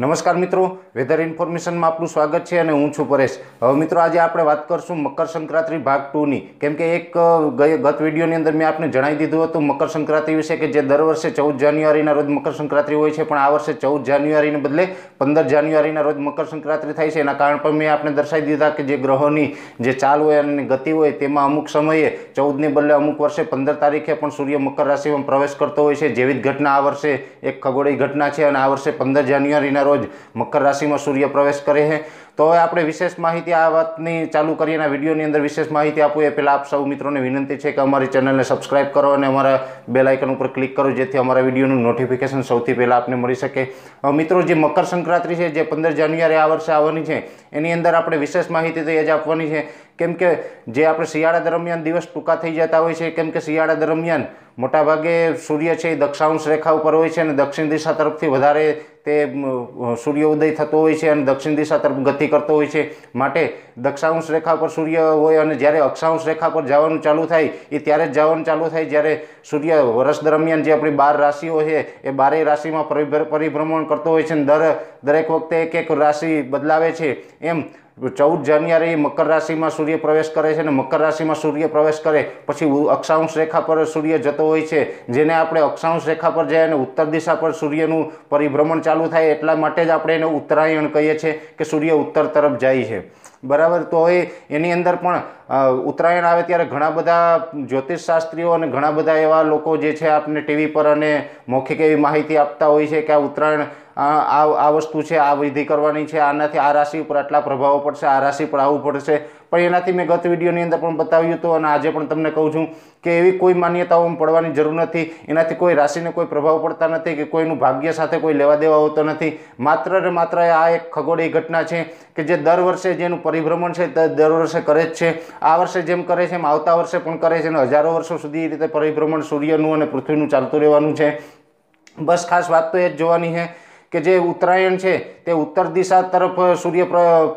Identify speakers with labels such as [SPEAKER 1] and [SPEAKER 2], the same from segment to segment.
[SPEAKER 1] નમસ્કાર મિત્રો વેધર ઇન્ફોર્મેશનમાં આપનું સ્વાગત છે અને હું છું પરેશ. હવે મિત્રો, આજે આપણે વાત કરશું મકર સંક્રાંતિ ભાગ ટુની કેમ કે એક ગત વિડીયોની અંદર મેં આપને જણાવી દીધું હતું મકર સંક્રાંતિ વિશે કે જે દર વર્ષે ચૌદ જાન્યુઆરીના રોજ મકર સંક્રાંતિ હોય છે, પણ આ વર્ષે ચૌદ જાન્યુઆરીને બદલે પંદર જાન્યુઆરીના રોજ મકર સંક્રાંતિ થાય છે. એના કારણ પર મેં આપને દર્શાવી દીધા કે જે ગ્રહોની જે ચાલ હોય અને ગતિ હોય, તેમાં અમુક સમયે ચૌદને બદલે અમુક વર્ષે પંદર તારીખે પણ સૂર્ય મકર રાશિમાં પ્રવેશ કરતો હોય છે. જેવી જ ઘટના આ વર્ષે એક ખગોળી ઘટના છે અને આ વર્ષે પંદર જાન્યુઆરીના રોજ મકર રાશિમાં સૂર્ય પ્રવેશ કરે છે. તો હવે આપણે વિશેષ માહિતી આ વાતની ચાલુ કરીએ અને વિડીયોની અંદર વિશેષ માહિતી આપું એ પહેલાં આપ સૌ મિત્રોને વિનંતી છે કે અમારી ચેનલને સબસ્ક્રાઇબ કરો અને અમારા બેલ ઉપર ક્લિક કરો જેથી અમારા વિડીયોનું નોટિફિકેશન સૌથી પહેલાં આપને મળી શકે. મિત્રો, જે મકર સંક્રાંતિ છે, જે પંદર જાન્યુઆરી આ વર્ષે આવવાની છે, એની અંદર આપણે વિશેષ માહિતી તો એ જ આપવાની છે કેમ કે જે આપણે શિયાળા દરમિયાન દિવસ ટૂંકા થઈ જતા હોય છે, કેમ કે શિયાળા દરમિયાન મોટાભાગે સૂર્ય છે એ દક્ષાંશ રેખા ઉપર હોય છે અને દક્ષિણ દિશા તરફથી વધારે તે સૂર્ય ઉદય થતો હોય છે અને દક્ષિણ દિશા તરફ ગતિ કરતો હોય છે. માટે દક્ષાંશ રેખા પર સૂર્ય હોય અને જ્યારે અક્ષાંશ રેખા પર જવાનું ચાલુ થાય, એ ત્યારે જ જવાનું ચાલુ થાય જ્યારે સૂર્ય વર્ષ દરમિયાન જે આપણી બાર રાશિઓ છે, એ બારેય રાશિમાં પરિભ્ર- પરિભ્રમણ કરતો હોય છે અને દર, દરેક વખતે એક એક રાશિ બદલાવે છે. એમ ચૌદ જાન્યુઆરી મકર રાશિમાં સૂર્ય પ્રવેશ કરે છે અને મકર રાશિમાં સૂર્ય પ્રવેશ કરે, પછી અક્ષાંશ રેખા પર સૂર્ય જતો હોય છે, જેને આપણે અક્ષાંશ રેખા પર જાય અને ઉત્તર દિશા પર સૂર્યનું પરિભ્રમણ ચાલુ થાય એટલા માટે જ આપણે એને ઉત્તરાયણ કહીએ છીએ કે સૂર્ય ઉત્તર તરફ જાય છે. બરાબર? તો હવે એની અંદર પણ ઉત્તરાયણ આવે ત્યારે ઘણા બધા જ્યોતિષશાસ્ત્રીઓ અને ઘણા બધા એવા લોકો જે છે આપને ટીવી પર અને મૌખિક એવી માહિતી આપતા હોય છે કે આ ઉત્તરાયણ આ આ વસ્તુ છે, આ વિધિ કરવાની છે, આનાથી આ રાશિ ઉપર આટલા પ્રભાવો પડશે, આ રાશિ પર આવું પડશે. પણ એનાથી મેં ગત વિડીયોની અંદર પણ બતાવ્યું હતું અને આજે પણ તમને કહું છું કે એવી કોઈ માન્યતાઓ પડવાની જરૂર નથી. એનાથી કોઈ રાશિને કોઈ પ્રભાવ પડતા નથી કે કોઈનું ભાગ્ય સાથે કોઈ લેવા દેવા હોતો નથી. માત્ર ને માત્ર આ એક ખગોળી ઘટના છે કે જે દર વર્ષે જેનું પરિભ્રમણ છે તે દર વર્ષે કરે જ છે. આ વર્ષે જેમ કરે છે એમ આવતા વર્ષે પણ કરે છે અને હજારો વર્ષો સુધી એ રીતે પરિભ્રમણ સૂર્યનું અને પૃથ્વીનું ચાલતું રહેવાનું છે. બસ ખાસ વાત તો એ જ જોવાની છે કે જે ઉત્તરાયણ છે, તે ઉત્તર દિશા તરફ સૂર્ય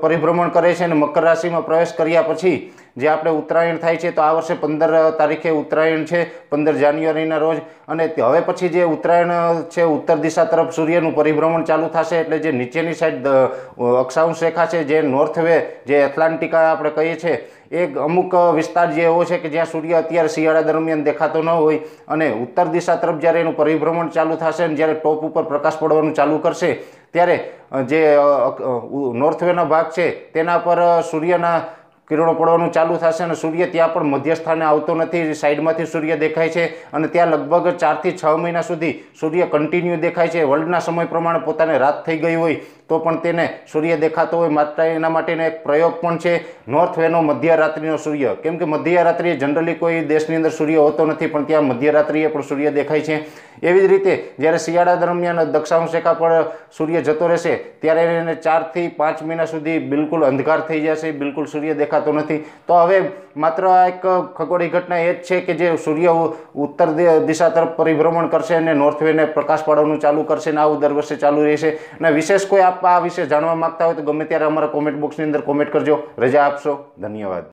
[SPEAKER 1] પરિભ્રમણ કરે છે અને મકર રાશિમાં પ્રવેશ કર્યા પછી જે આપણે ઉત્તરાયણ થાય છે, તો આ વર્ષે પંદર તારીખે ઉત્તરાયણ છે, પંદર જાન્યુઆરીના રોજ. અને હવે પછી જે ઉત્તરાયણ છે, ઉત્તર દિશા તરફ સૂર્યનું પરિભ્રમણ ચાલુ થશે, એટલે જે નીચેની સાઈડ અક્ષાંશ રેખા છે, જે નોર્થ વે જે એટલાન્ટિકા આપણે કહીએ છીએ એક અમુક વિસ્તાર જે એવો છે કે જ્યાં સૂર્ય અત્યારે શિયાળા દરમિયાન દેખાતો ન હોય. અને ઉત્તર દિશા તરફ જ્યારે એનું પરિભ્રમણ ચાલુ થશે અને જ્યારે ટોપ ઉપર પ્રકાશ પડવાનું ચાલુ કરશે, ત્યારે જે નોર્થવેનો ભાગ છે, તેના પર સૂર્યના કિરણો પડવાનું ચાલુ થશે અને સૂર્ય ત્યાં પણ મધ્યસ્થાને આવતો નથી. સાઈડમાંથી સૂર્ય દેખાય છે અને ત્યાં લગભગ ચારથી છ મહિના સુધી સૂર્ય કન્ટિન્યુ દેખાય છે. વર્લ્ડના સમય પ્રમાણે પોતાને રાત થઈ ગઈ હોય તો પણ તેને સૂર્ય દેખાતો હોય માત્ર એના માટેનો એક પ્રયોગ પણ છે. નોર્થ વેનો મધ્યરાત્રિનો સૂર્ય. કેમ કે મધ્યરાત્રિએ જનરલી કોઈ દેશની અંદર સૂર્ય હોતો નથી, પણ ત્યાં મધ્યરાત્રિએ પણ સૂર્ય દેખાય છે. એવી જ રીતે જ્યારે શિયાળા દરમિયાન દક્ષાંશેખા પર સૂર્ય જતો રહેશે, ત્યારે એને ચારથી પાંચ મહિના સુધી બિલકુલ અંધકાર થઈ જશે, બિલકુલ સૂર્ય દેખાતો નથી. તો હવે માત્ર આ એક ખગોળી ઘટના એ જ છે કે જે સૂર્ય ઉત્તર દિશા તરફ પરિભ્રમણ કરશે અને નોર્થ વેને પ્રકાશ પાડવાનું ચાલુ કરશે અને આવું દર વર્ષે ચાલુ રહેશે. અને વિશેષ કોઈ આ વિશે જાણવા માંગતા હોય તો ગમે ત્યારે અમારા કોમેન્ટ બોક્સની અંદર કોમેન્ટ કરજો. રજા આપશો. ધન્યવાદ.